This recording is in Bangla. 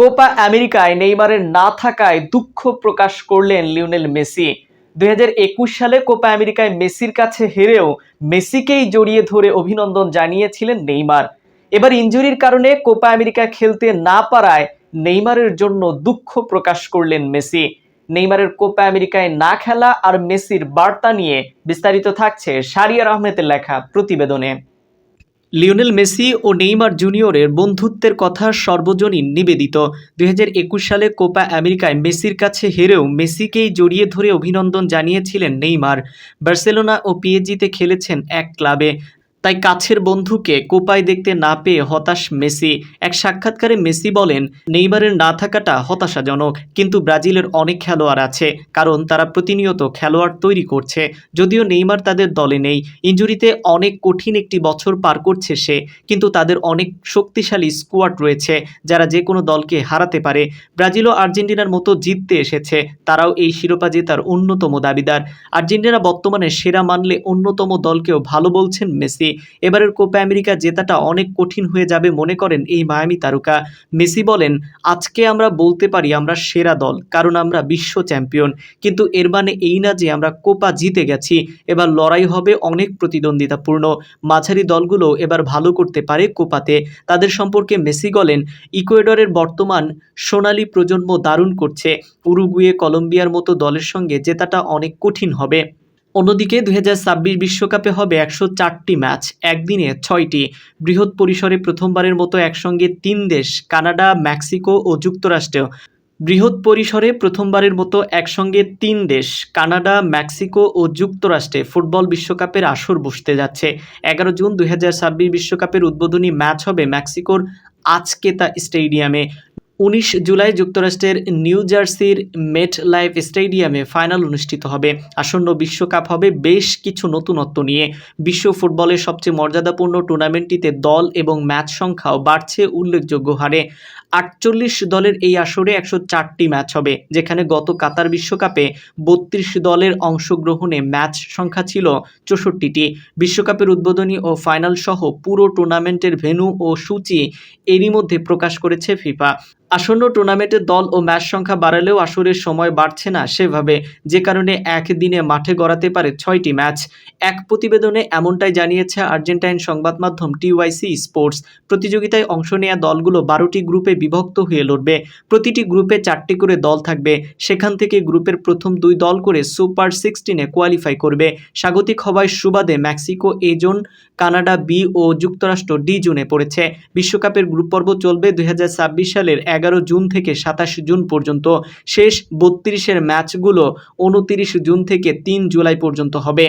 কোপা আমেরিকায় নেইমারের না থাকায় দুঃখ প্রকাশ করলেন লিওনেল মেসি। দুই হাজার একুশ সালে কোপা আমেরিকায় মেসির কাছে হেরেও মেসিকেই জড়িয়ে ধরে অভিনন্দন জানিয়েছিলেন নেইমার। এবার ইনজুরির কারণে কোপা আমেরিকা খেলতে না পারায় নেইমারের জন্য দুঃখ প্রকাশ করলেন মেসি। নেইমারের কোপা আমেরিকায় না খেলা আর মেসির বার্তা নিয়ে বিস্তারিত থাকছে শারিয়ার আহমেদের লেখা প্রতিবেদনে। লিওনেল মেসি ও নেইমার জুনিয়রের বন্ধুত্বের কথা সর্বজনীন নিবেদিত। দুই হাজার একুশ সালে কোপা আমেরিকায় মেসির কাছে হেরেও মেসিকেই জড়িয়ে ধরে অভিনন্দন জানিয়েছিলেন নেইমার। বার্সেলোনা ও পিএজিতে খেলেছেন এক ক্লাবে। তাই কাছের বন্ধুকে কোপায় দেখতে না পেয়ে হতাশ মেসি। এক সাক্ষাৎকারে মেসি বলেন, নেইমারের না থাকাটা হতাশাজনক, কিন্তু ব্রাজিলের অনেক খেলোয়াড় আছে, কারণ তারা প্রতিনিয়ত খেলোয়াড় তৈরি করছে। যদিও নেইমার তাদের দলে নেই, ইঞ্জুরিতে অনেক কঠিন একটি বছর পার করছে সে, কিন্তু তাদের অনেক শক্তিশালী স্কোয়াড রয়েছে, যারা যে কোনো দলকে হারাতে পারে। ব্রাজিল ও আর্জেন্টিনার মতো জিততে এসেছে, তারাও এই শিরোপা জেতার অন্যতম দাবিদার। আর্জেন্টিনা বর্তমানে সেরা মানলে অন্যতম দলকেও ভালো বলছেন মেসি। এবারের কোপা আমেরিকা জেতাটা অনেক কঠিন হয়ে যাবে মনে করেন এই মায়ামি তারকা। মেসি বলেন, আজকে আমরা বলতে পারি আমরা সেরা দল, কারণ আমরা বিশ্ব চ্যাম্পিয়ন। কিন্তু এর মানে এই না যে আমরা কোপা জিতে গেছি, এবার লড়াই হবে অনেক প্রতিদ্বন্দ্বিতাপূর্ণ। মাঝারি দলগুলো এবার ভালো করতে পারে কোপাতে। তাদের সম্পর্কে মেসি বলেন, ইকুয়েডরের বর্তমান সোনালী প্রজন্ম দারুণ করছে। উরুগুয়ে, কলম্বিয়ার মতো দলের সঙ্গে জেতাটা অনেক কঠিন হবে। অন্যদিকে দুই বিশ্বকাপে হবে একশো চারটি ম্যাচ, একদিনে ছয়টি। বৃহৎ পরিসরে প্রথমবারের মতো একসঙ্গে তিন দেশ, কানাডা, মেক্সিকো ও যুক্তরাষ্ট্র বৃহৎ পরিসরে প্রথমবারের মতো একসঙ্গে তিন দেশ, কানাডা, মেক্সিকো ও যুক্তরাষ্ট্রে ফুটবল বিশ্বকাপের আসর বসতে যাচ্ছে। এগারো জুন দুই বিশ্বকাপের উদ্বোধনী ম্যাচ হবে মেক্সিকোর আজকেতা স্টেডিয়ামে। উনিশ জুলাই যুক্তরাষ্ট্রের নিউ জার্সির মেট লাইফ স্টেডিয়ামে ফাইনাল অনুষ্ঠিত হবে। আসন্ন বিশ্বকাপ হবে বেশ কিছু নতুনত্ব নিয়ে। বিশ্ব ফুটবলের সবচেয়ে মর্যাদাপূর্ণ টুর্নামেন্টটিতে দল এবং ম্যাচ সংখ্যাও বাড়ছে উল্লেখযোগ্য হারে। আটচল্লিশ দলের এই আসরে একশো চারটি ম্যাচ হবে, যেখানে গত কাতার বিশ্বকাপে বত্রিশ দলের অংশগ্রহণে ম্যাচ সংখ্যা ছিল চৌষট্টিটি। বিশ্বকাপের উদ্বোধনী ও ফাইনাল সহ পুরো টুর্নামেন্টের ভেন্যু ও সূচি এরই মধ্যে প্রকাশ করেছে ফিফা। আসন্ন টুর্নামেন্টের দল ও ম্যাচ সংখ্যা বাড়ালেও আসরের সময় বাড়ছে না সেভাবে, যে কারণে একদিনে মাঠে গড়াতে পারে ছয়টি ম্যাচ এক প্রতিবেদনে এমনটাই জানিয়েছে আর্জেন্টাইন সংবাদ মাধ্যম টিওয়াইসি স্পোর্টস। প্রতিযোগিতায় অংশ নেওয়া দলগুলো বারোটি গ্রুপে বিভক্ত হয়ে লড়বে। প্রতিটি গ্রুপে চারটি করে দল থাকবে। সেখান থেকে গ্রুপের প্রথম দুই দল করে সুপার সিক্সটিনে কোয়ালিফাই করবে। স্বাগতিক হওয়ায় সুবাদে Mexico A zone, Canada B ও যুক্তরাষ্ট্র ডি জোনে পড়েছে। বিশ্বকাপের গ্রুপ পর্ব চলবে দুই হাজার ছাব্বিশ সালের এগারো জুন থেকে সাতাশ জুন পর্যন্ত শেষ বত্রিশের ম্যাচগুলো উনতিরিশ জুন থেকে তিন জুলাই পর্যন্ত হবে।